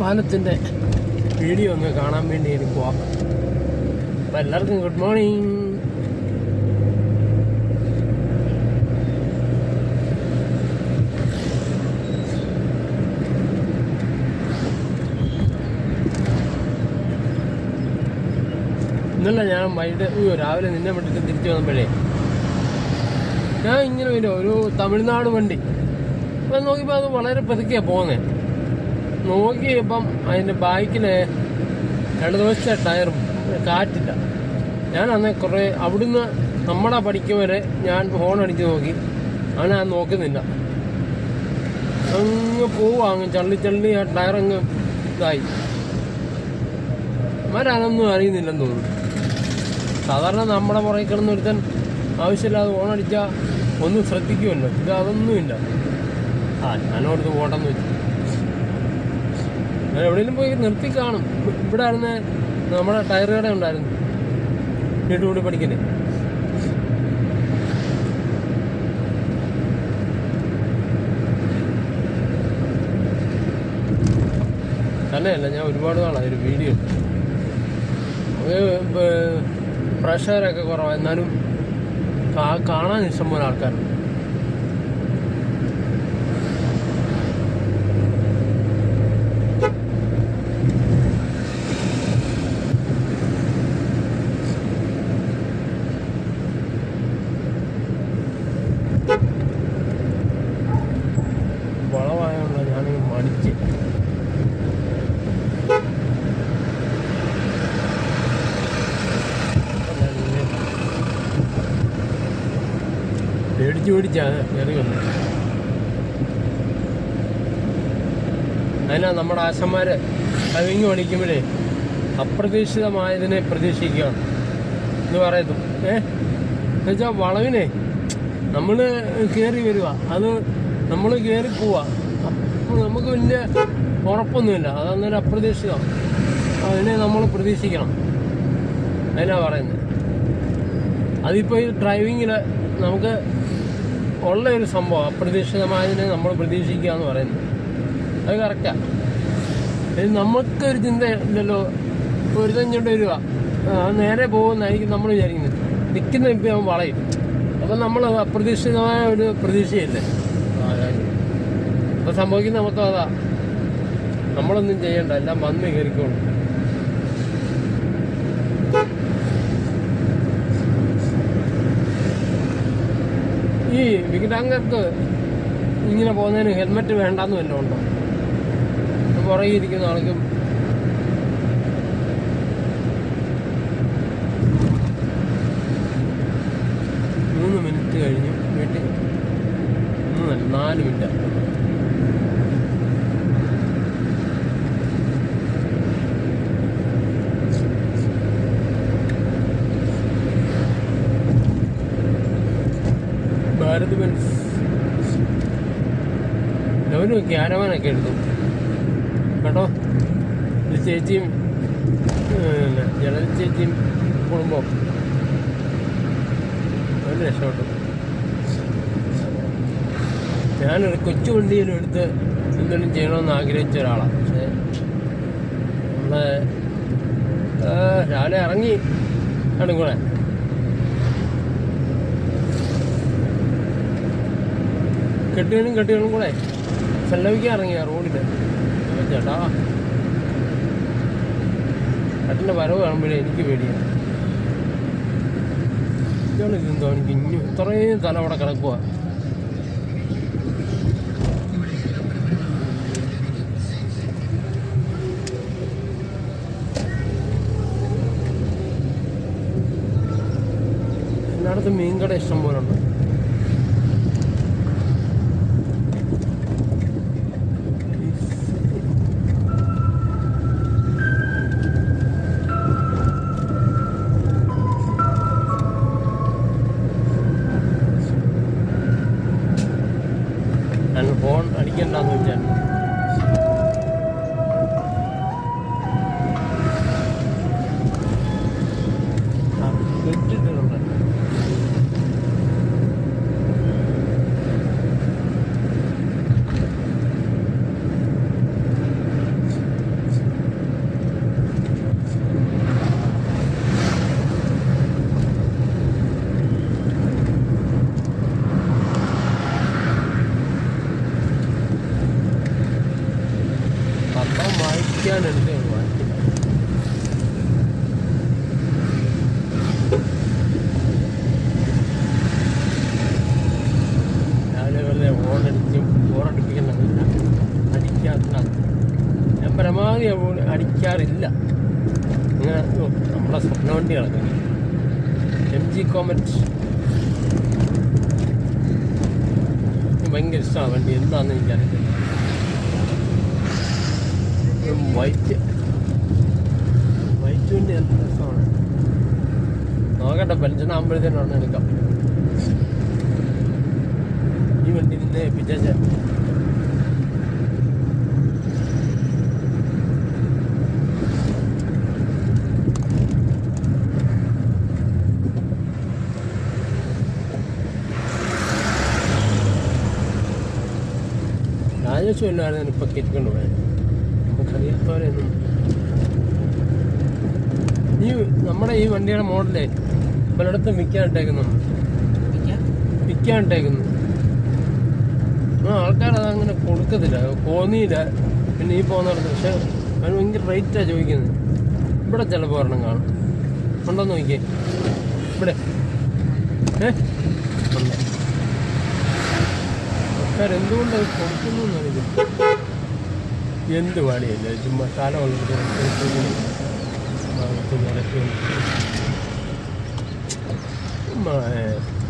പാലത്തിന്റെ വീഡിയോ ഒന്ന് കാണാൻ വേണ്ടി എനിക്ക് പോവാം. അപ്പം എല്ലാവർക്കും ഗുഡ് മോർണിംഗ് ഇന്നലെ ഞാൻ വൈകിട്ട് അയ്യോ രാവിലെ നിന്നെ വിട്ടിട്ട് തിരിച്ചു വന്നപ്പോഴേ ഞാൻ ഇങ്ങനെ വരും ഒരു തമിഴ്നാട് വണ്ടി. അപ്പം നോക്കിയപ്പോൾ അത് വളരെ പതുക്കെയാണ് പോകുന്നത് നോക്കിയപ്പം അതിന്റെ ബാക്കിന് ഇടതുവശത്തെ ടയറും കാറ്റില്ല. ഞാൻ അന്ന് കുറേ അവിടുന്ന് നമ്മുടെ പഠിക്കും വരെ ഞാൻ ഫോൺ അടിച്ച് നോക്കി. അങ്ങനെ ഞാൻ നോക്കുന്നില്ല. അങ്ങ് പോവാ അങ്ങ് ചള്ളി ചള്ളി ആ ടയർ അങ്ങ് ഇതായി. അവരതൊന്നും അറിയുന്നില്ലെന്ന് തോന്നുന്നു. സാധാരണ നമ്മുടെ പുറകെ കിടന്ന് ഒരുത്തൻ ആവശ്യമില്ലാതെ ഓണടിച്ചാൽ ഒന്നും ശ്രദ്ധിക്കുമല്ലോ. ഇത് അതൊന്നുമില്ല. ആ ഞാനോടത്ത് പോട്ടെന്ന് വെച്ചു. എവിടെയെങ്കിലും പോയി നിർത്തി കാണും. ഇവിടെ ആയിരുന്ന നമ്മുടെ ടയർ കട ഉണ്ടായിരുന്നു. വീട്ടുകൂടി പഠിക്കണേ തന്നെയല്ല ഞാൻ ഒരുപാട് നാളായി ഒരു വീഡിയോ പ്രഷറൊക്കെ കുറവാണ് എന്നാലും കാണാൻ കാണാൻ ഇഷ്ടംപോലെ ആൾക്കാരുണ്ട്. പേടിച്ച് പേടിച്ചാണ് കയറി വന്നത്. അതിനാ നമ്മുടെ ആശന്മാര് കവിഞ്ഞു പണിക്കുമ്പോഴേ അപ്രതീക്ഷിതമായതിനെ പ്രതീക്ഷിക്കുകയാണ്. എന്ന് പറയുന്നു. ഏ? എന്നുവെച്ചാൽ വളവിനെ നമ്മൾ കയറി വരിക അത് നമ്മൾ കയറി പോവാ. അപ്പോൾ നമുക്ക് വലിയ ഉറപ്പൊന്നുമില്ല. അതന്നേരം അപ്രതീക്ഷിതം. അതിനെ നമ്മൾ പ്രതീക്ഷിക്കണം. അതിനാ പറയുന്നത് അതിപ്പോൾ ഈ ഡ്രൈവിങ്ങിൽ നമുക്ക് ഉള്ള ഒരു സംഭവം അപ്രതീക്ഷിതമായതിനെ നമ്മൾ പ്രതീക്ഷിക്കുക എന്ന് പറയുന്നത്. അത് കറക്റ്റാ ഇത് നമുക്കൊരു ചിന്ത ഇല്ലല്ലോ. ഒരു തഞ്ഞോട്ട് വരിക. നേരെ പോകുന്നതായിരിക്കും നമ്മൾ വിചാരിക്കുന്നത്. നിൽക്കുന്ന ഇപ്പം അവൻ വളയും. അപ്പം നമ്മൾ അപ്രതീക്ഷിതമായ ഒരു പ്രതീക്ഷയല്ലേ? അപ്പം സംഭവിക്കുന്ന മൊത്തം അതാ. നമ്മളൊന്നും ചെയ്യണ്ട എല്ലാം വന്ന് കയറിക്കോളും. ഈ വികലാംഗർക്ക് ഇങ്ങനെ പോകുന്നതിന് ഹെൽമെറ്റ് വേണ്ടെന്ന് വല്ലതും ഉണ്ടോ? പുറകെ ഇരിക്കുന്ന ആൾക്കും. മൂന്ന് മിനിറ്റ് കഴിഞ്ഞു വീട്ടിൽ മൂന്നല്ല നാല് മിനിറ്റ് ക്യാരവാനൊക്കെ എടുത്തു. കേട്ടോ? ഇത് ചേച്ചിയും പിന്നെ ജനൽ ചേച്ചിയും കുടുംബം അവന് രക്ഷപ്പെട്ടു. ഞാനൊരു കൊച്ചു വണ്ടിയിലും എടുത്ത് എന്തെങ്കിലും ചെയ്യണമെന്ന് ആഗ്രഹിച്ച ഒരാളാണ് പക്ഷേ നമ്മളെ രാവിലെ ഇറങ്ങി ആണ് കെട്ടിയാലും കെട്ടിയാലും കൂടെ. ചെല്ലവിക്കാൻ ഇറങ്ങിയ റോഡിൽ ചേട്ടാ ചേട്ടന്റെ വരവ് കാണുമ്പോഴേ എനിക്ക് പേടിയാണ് ഇതാണ് ഇതെന്തോ എനിക്ക് ഇനി ഇത്രയും തല അവിടെ കിടക്കുക എല്ലായിടത്തും മീൻകട ഇഷ്ടം പോലെ ഉണ്ട് ഫോൺ അടിക്കണ്ടെന്ന് വെച്ചാൽ ആ, ഇട്ടിട്ടുണ്ട് എടുത്തേ ഉള്ളൂ മാറ്റി രാവിലെ വെറുതെ ഓണടിച്ച് ബോറടിപ്പിക്കുന്നില്ല അടിക്കാത്ത ഞാൻ പരമാവധി ഫോൺ അടിക്കാറില്ല ഇങ്ങനെ ഓ, നമ്മളെ സ്വപ്ന വണ്ടികളൊക്കെ എം ജി കോമറ്റ് ഭയങ്കര ഇഷ്ടമാണ് വണ്ടി. എന്താണെന്ന് എനിക്കറിയില്ല വൈറ്റ് വൈറ്റ് വണ്ടി നല്ല രസമാണ്. നോക്കട്ടെ പെൻഷൻ ആകുമ്പോഴത്തേനാണ് എടുക്കാം. ഈ വണ്ടി നിന്നെ ഏൽപ്പിച്ചാ രാജേഷ് വല്ലായിരുന്നു ഇപ്പൊ കേട്ടിക്കൊണ്ട് പോയത് നമുക്കറിയാത്തവരെയൊന്നും. ഈ നമ്മുടെ ഈ വണ്ടിയുടെ മോഡലേ പലയിടത്തും വിൽക്കാനിട്ടേക്കുന്നു വിൽക്കാനിട്ടേക്കുന്നു ആ ആൾക്കാർ അതങ്ങനെ കൊടുക്കത്തില്ല. കോന്നിയില്ല പിന്നെ ഈ പോകുന്നിടത്ത് പക്ഷെ അതിന് ഭയങ്കര റേറ്റാണ് ചോദിക്കുന്നത്. ഇവിടെ ചിലപ്പോൾ ഒരെണ്ണം കാണും. ഉണ്ടോ നോക്കിയേ. ഇവിടെ. ഏ? ഉണ്ട്? അത് കൊടുക്കുന്നു എന്നറിയില്ല എന്ത് പണിയല്ല? ചുമ്മാ സ്ഥലം ഉള്ളത്. റോഡ്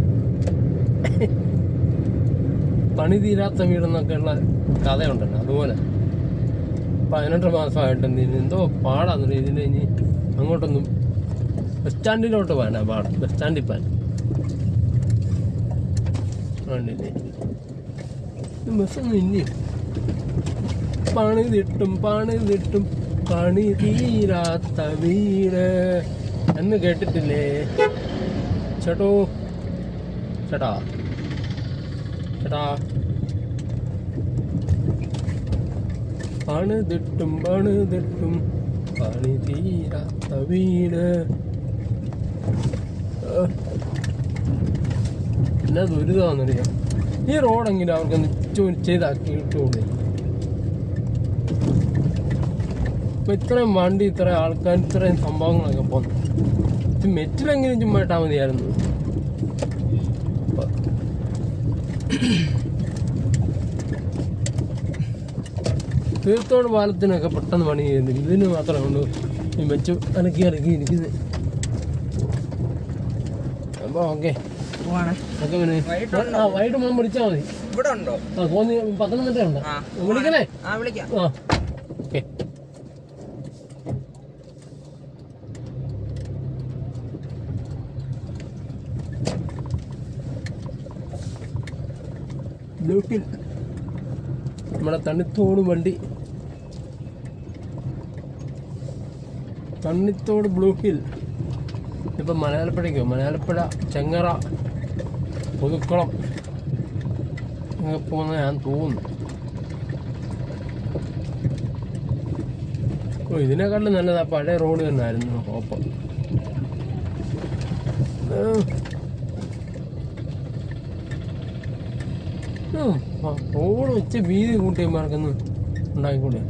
പണി തീരാത്ത വീടെന്നൊക്കെയുള്ള കഥയുണ്ടല്ലോ അതുപോലെ. പതിനെട്ട് മാസമായിട്ട് എന്തോ പാടാന്ന് ഇതിന്റെ ഇനി അങ്ങോട്ടൊന്നും ബസ് സ്റ്റാൻഡിലോട്ട് പോകാനാ പാട. ബസ് സ്റ്റാൻഡിൽ പോകാൻ. വേണ്ടില്ലേ? ബസ്സൊന്നും ഇല്ലേ? പണി തിട്ടും പണി തിട്ടും പണി തീരാത്ത വീട് എന്ന് കേട്ടിട്ടില്ലേ? ചേട്ടോ ചേട്ടാ. ചേട്ടാ പണിതിട്ടും പണിതിട്ടും പണി തീരാത്ത വീട്. എന്നാ ദുരിതമാണെന്നറിയാം ഈ റോഡെങ്കിലും അവർക്കൊന്ന് നിശ്ചയം ചെയ്താക്കി ഇട്ടുകൂടെ ഇപ്പൊ ഇത്രയും വണ്ടി ഇത്രയും ആൾക്കാർ ഇത്രയും സംഭവങ്ങളൊക്കെ ഇത് മെറ്റിലെങ്കിലും ചുമ്മാ ഇട്ടാൽ മതിയായിരുന്നു. തീർത്തോട് പാലത്തിനൊക്കെ പെട്ടെന്ന് പണി ചെയ്യുന്നു ഇതിന് മാത്രമേ കൊണ്ട് ഈ മെച്ച് അനക്കി ഇറക്കി ഇരിക്കുന്നത് അപ്പോൾ ഓക്കെ. വൈകിട്ട് മോൻ വിളിച്ചാൽ മതി. ഇവിടെ ഉണ്ടോ? ആ തോന്നി പത്തനംതിട്ട ഉണ്ട് വിളിക്കണേ? ആ വിളിക്കാം. ആ ഓക്കെ. ബ്ലൂഹിൽ നമ്മുടെ തണ്ണിത്തോട് വണ്ടി. തണ്ണിത്തോട് ബ്ലൂ ഹിൽ ഇപ്പം മലയാളപ്പുഴയ്ക്കോ? മലയാളപ്പുഴ ചെങ്ങറ പുതുക്കുളം. പോകുന്ന ഞാൻ തോന്നുന്നു. ഓ ഇതിനെക്കാട്ടിലും നല്ലത് പഴയ റോഡ് തന്നെ ആയിരുന്നു ഒപ്പം റോഡ് വെച്ച് വീതി കൂട്ടിയമാർക്കൊന്ന് ഉണ്ടാക്കിക്കൂടെ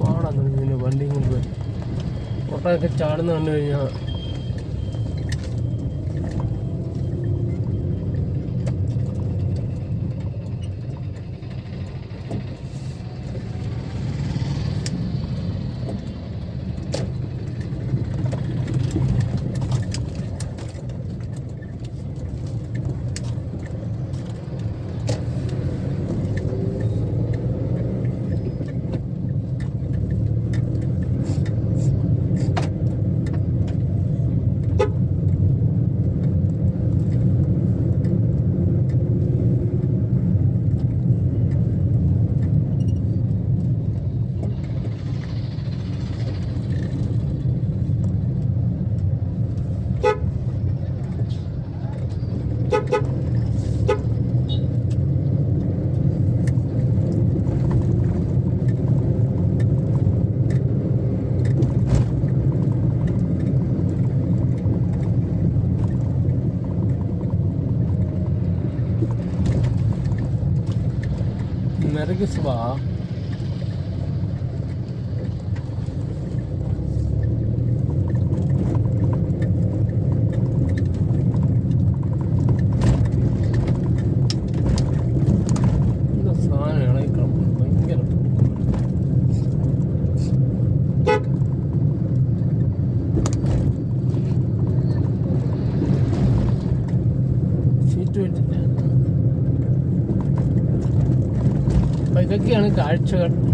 പാടാന്ന് വണ്ടി കൊണ്ട്. കൊട്ടയൊക്കെ ചാടുന്ന കണ്ടു കഴിഞ്ഞാൽ 알겠어 봐. kaçırıyorum.